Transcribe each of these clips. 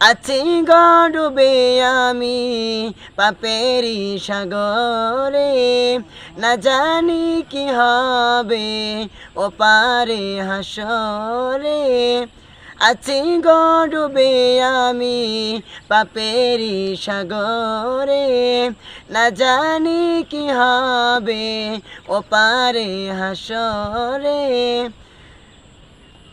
আছি গডুবে আমি পাপেরি সাগরে। না জানি কি হবে ও পারে হাসরে। আছি গডুবে আমি পাপেরি সাগরে। না জানি কি হবে ও পারে হাসরে।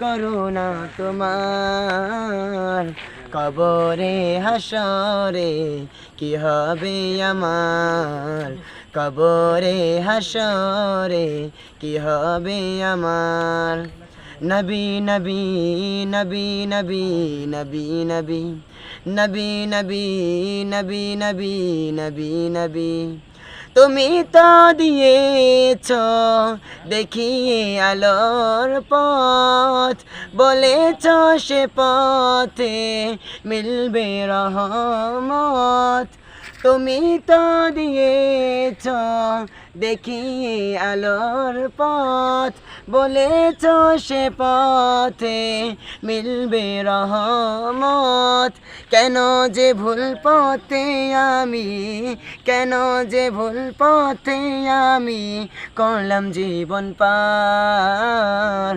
করুণা তোমার কবরে হাসরে কি হবে আমার কবরে হাসরে কি হবে আমার নবী নবী নবী নবী নবী নবী নবী নবী নবী নবী নবী নবী তুমি তো দিয়েছ, দেখিয়ে আলোর পথ। বলেছ সে পথে মিলবে রহমত। তুমি তো দিয়েছ, দেখিয়ে আলোর পথ। বলেছ সে পথে মিলবে রহমত। কেন যে ভুল পথে আমি, কেন যে ভুল পথে আমি করলাম জীবন পার।